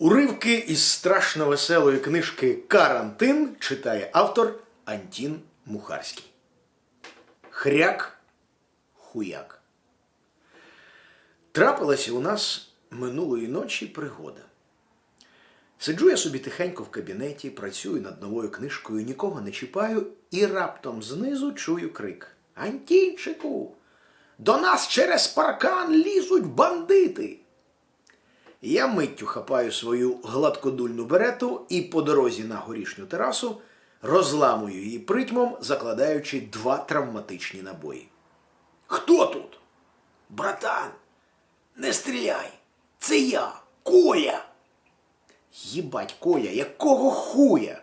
Уривки із страшно веселої книжки Карантин читає автор Антін Мухарський. Хряк хуяк. Трапилася у нас минулої ночі пригода. Сиджу я собі тихенько в кабінеті, працюю над новою книжкою, нікого не чіпаю, і раптом знизу чую крик: Антінчику! До нас через паркан лізуть бандити! Я миттю хапаю свою гладкодульну берету і по дорозі на горішню терасу розламую її притьмом, закладаючи два травматичні набої. Хто тут? Братан, не стріляй! Це я, Коля! Їбать, Коля, якого хуя?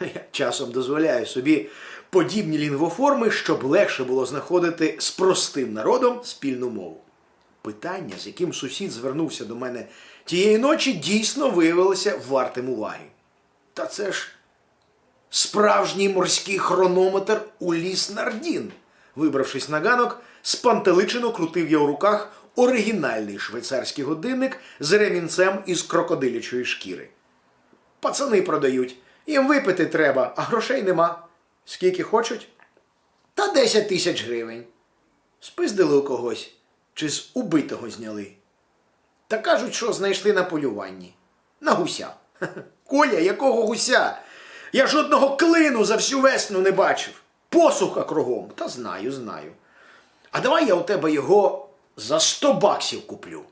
Я часом дозволяю собі подібні лінгвоформи, щоб легше було знаходити з простим народом спільну мову. Питання, з яким сусід звернувся до мене тієї ночі, дійсно виявилося вартим уваги. Та це ж справжній морський хронометр Уліс Нардін. Вибравшись на ганок, спантеличено крутив я у руках оригінальний швейцарський годинник з ремінцем із крокодилячої шкіри. Пацани продають, їм випити треба, а грошей нема. Скільки хочуть? Та 10 тисяч гривень. Спиздили у когось чи з убитого зняли. Та кажуть, що знайшли на полюванні. На гуся. Коля, якого гуся? Я жодного клину за всю весну не бачив. Посуха кругом. Та знаю, знаю. А давай я у тебе його за 100 баксів куплю.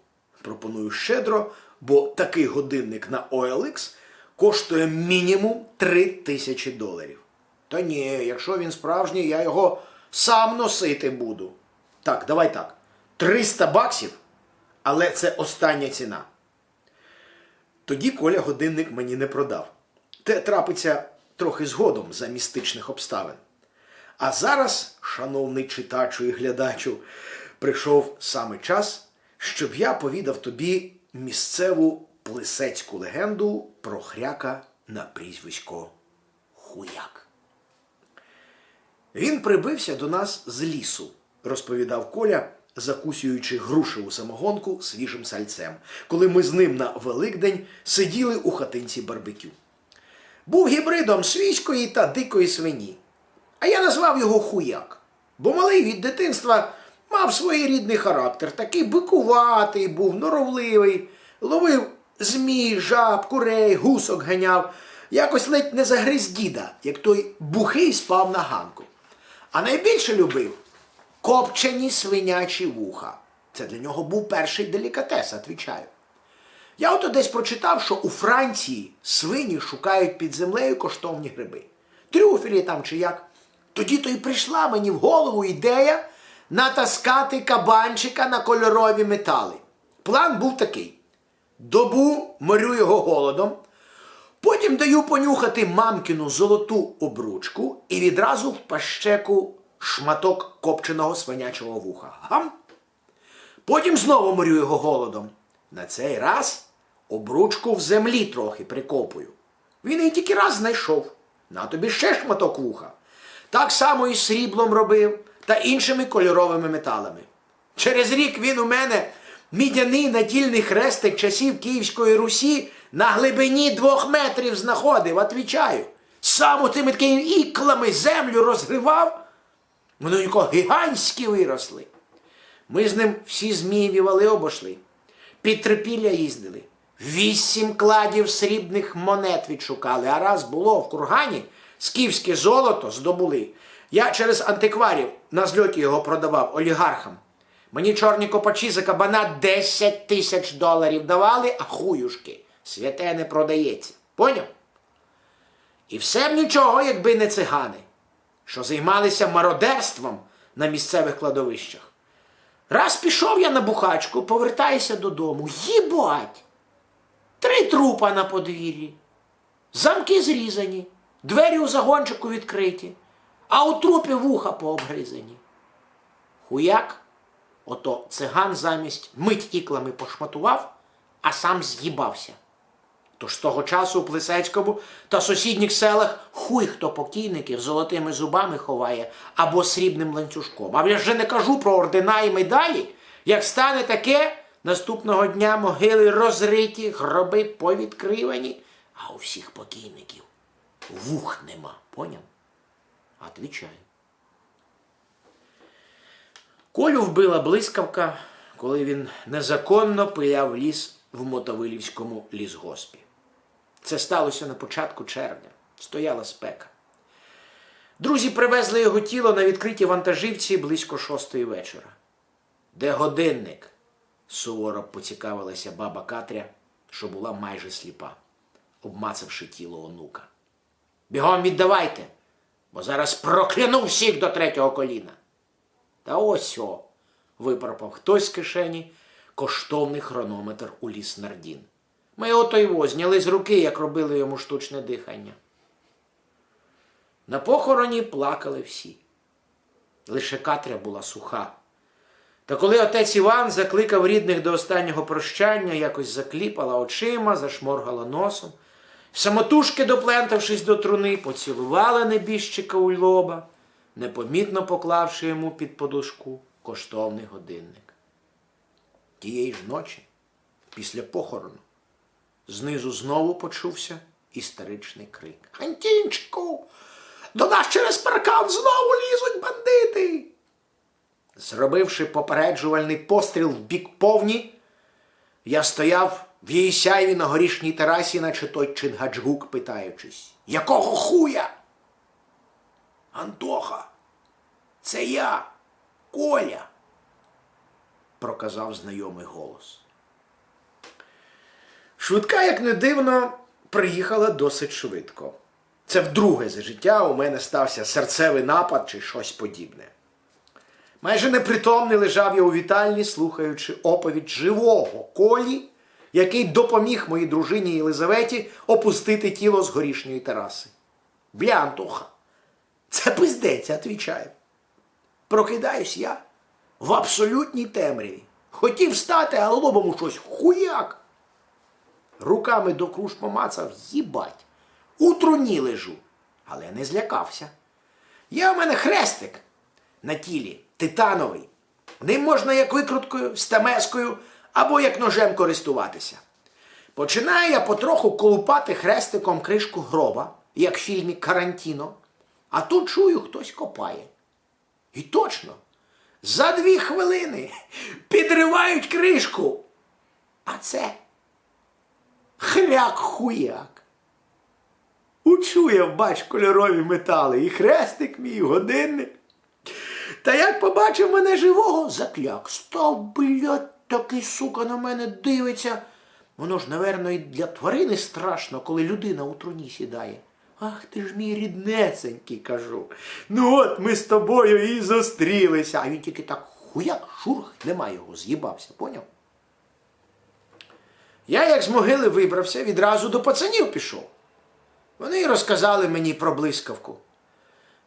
Пропоную щедро, бо такий годинник на OLX коштує мінімум 3 тисячі доларів. Та ні, якщо він справжній, я його сам носити буду. Так, давай так. 300 баксів, але це остання ціна. Тоді Коля годинник мені не продав. Те трапиться трохи згодом за містичних обставин. А зараз, шановний читачу і глядачу, прийшов саме час, щоб я повідав тобі місцеву плисецьку легенду про хряка на прізвисько Хуяк. Він прибився до нас з лісу, розповідав Коля, закусюючи грушеву самогонку свіжим сальцем, коли ми з ним на Великдень сиділи у хатинці барбекю. Був гібридом свійської та дикої свині. А я назвав його хуяк, бо малий від дитинства мав своєрідний характер, такий бикуватий був, норовливий, ловив змій, жаб, курей, гусок ганяв, якось ледь не загриз діда, як той бухий спав на ганку. А найбільше любив копчені свинячі вуха. Це для нього був перший делікатес, отвічаю. Я ото десь прочитав, що у Франції свині шукають під землею коштовні гриби. Трюфелі там чи як. Тоді то й прийшла мені в голову ідея натаскати кабанчика на кольорові метали. План був такий: добу морю його голодом, потім даю понюхати мамкину золоту обручку і відразу в пащеку шматок копченого свинячого вуха. Гам! Потім знову морю його голодом. На цей раз обручку в землі трохи прикопую. Він її тільки раз знайшов. На тобі ще шматок вуха. Так само і сріблом робив та іншими кольоровими металами. Через рік він у мене мідяний натільний хрестик часів Київської Русі на глибині двох метрів знаходив, отвічаю. Сам у тими такими іклами землю розгривав. Вони у нього гігантські виросли. Ми з ним всі змієві вали обошли. Під трипілля їздили. Вісім кладів срібних монет відшукали, а раз було в кургані скіфське золото здобули. Я через антикварів на зльоті його продавав олігархам. Мені чорні копачі за кабана 10 тисяч доларів давали, а хуюшки святе не продається. Поняв? І все б нічого, якби не цигани, що займалися мародерством на місцевих кладовищах. Раз пішов я на бухачку, повертаюся додому. Їбать! Три трупа на подвір'ї, замки зрізані, двері у загончику відкриті, а у трупі вуха пообгризані. Хуяк, ото циган замість мить іклами пошматував, а сам з'їбався. Тож з того часу у Плисецькому та сусідніх селах хуй хто покійників золотими зубами ховає або срібним ланцюжком. А я вже не кажу про ордена і медалі. Як стане таке, Наступного дня могили розриті, гроби повідкривані, а у всіх покійників вух нема. Поняв? Отвічаю. Колю вбила блискавка, коли він незаконно пиляв ліс в Мотовилівському лісгоспі. Це сталося на початку червня. Стояла спека. Друзі привезли його тіло на відкритій вантажівці близько шостої вечора. Де годинник? суворо поцікавилася баба Катря, що була майже сліпа, обмацавши тіло онука. Бігом віддавайте, бо зараз прокляну всіх до третього коліна. Та ось о, випропав хтось з кишені коштовний хронометр у ліс Нардін. Ми ото його зняли з руки, як робили йому штучне дихання. На похороні плакали всі. Лише Катря була суха. Та коли отець Іван закликав рідних до останнього прощання, якось закліпала очима, зашморгала носом, самотужки доплентавшись до труни, поцілувала небіжчика у лоба, непомітно поклавши йому під подушку коштовний годинник. Тієї ж ночі, після похорону, знизу знову почувся істеричний крик. Хантінчику! До нас через паркан знову лізуть бандити. Зробивши попереджувальний постріл в бік повні, я стояв в її сяйві на горішній терасі, наче той Чингаджгук, питаючись, якого хуя? Антоха, це я, Коля, проказав знайомий голос. Швидка, як не дивно, приїхала досить швидко. Це вдруге за життя у мене стався серцевий напад чи щось подібне. Майже непритомний лежав я у вітальні, слухаючи оповідь живого колі, який допоміг моїй дружині Єлизаветі опустити тіло з горішньої тераси. Бля, Антоха, це пиздець, отвічаю. Прокидаюсь я в абсолютній темряві. Хотів стати, а лобом у щось хуяк. Руками до круж помацав, їбать. У труні лежу, але не злякався. Є у мене хрестик на тілі, титановий. Ним можна як викруткою, стамескою або як ножем користуватися. Починаю я потроху колупати хрестиком кришку гроба, як в фільмі Карантіно, а тут чую, хтось копає. І точно, за дві хвилини підривають кришку. А це хряк-хуяк. Учу я бач кольорові метали, і хрестик мій, і годинник. Та як побачив мене живого, закляк. Став, блядь, такий сука на мене дивиться. Воно ж, наверно, і для тварини страшно, коли людина у труні сідає. Ах ти ж мій ріднесенький, кажу. Ну от ми з тобою і зустрілися. А він тільки так хуяк, шурх, нема його, з'їбався, поняв? Я, як з могили вибрався, відразу до пацанів пішов. Вони розказали мені про блискавку.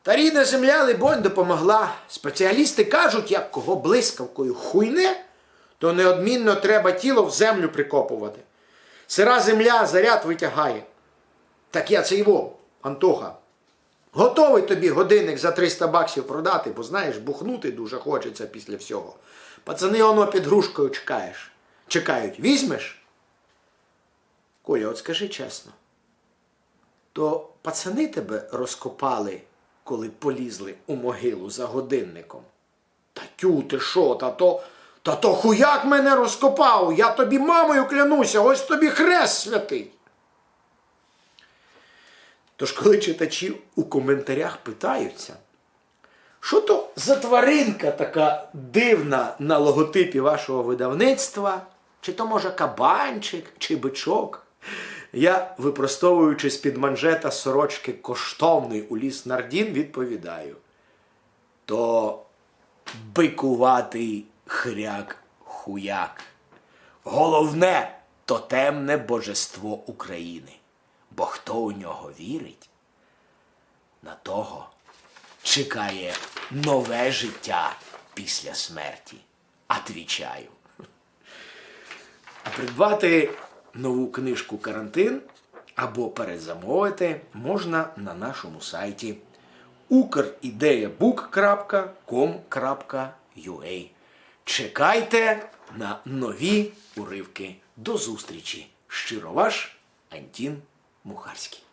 Та рідна земля, либонь, допомогла. Спеціалісти кажуть, як кого блискавкою хуйне, то неодмінно треба тіло в землю прикопувати. Сира земля заряд витягає. Так я це його, Антоха. Готовий тобі годинник за 300 баксів продати, бо знаєш, бухнути дуже хочеться після всього. Пацани, воно під грушкою чекаєш. Чекають, візьмеш? Коля, от скажи чесно, то пацани тебе розкопали, коли полізли у могилу за годинником. Та тю ти що, та то, та то хуяк мене розкопав, я тобі мамою клянуся, ось тобі хрест святий. Тож, коли читачі у коментарях питаються, що то за тваринка така дивна на логотипі вашого видавництва, чи то може кабанчик, чи бичок, я, випростовуючи з-під манжета сорочки коштовний у ліс Нардін, відповідаю. То бикуватий хряк хуяк. Головне тотемне божество України. Бо хто у нього вірить, на того чекає нове життя після смерті. Отвічаю. Придбати нову книжку Карантин або перезамовити можна на нашому сайті ukrideabook.com.ua Чекайте на нові уривки. До зустрічі. Щиро ваш Антін Мухарський.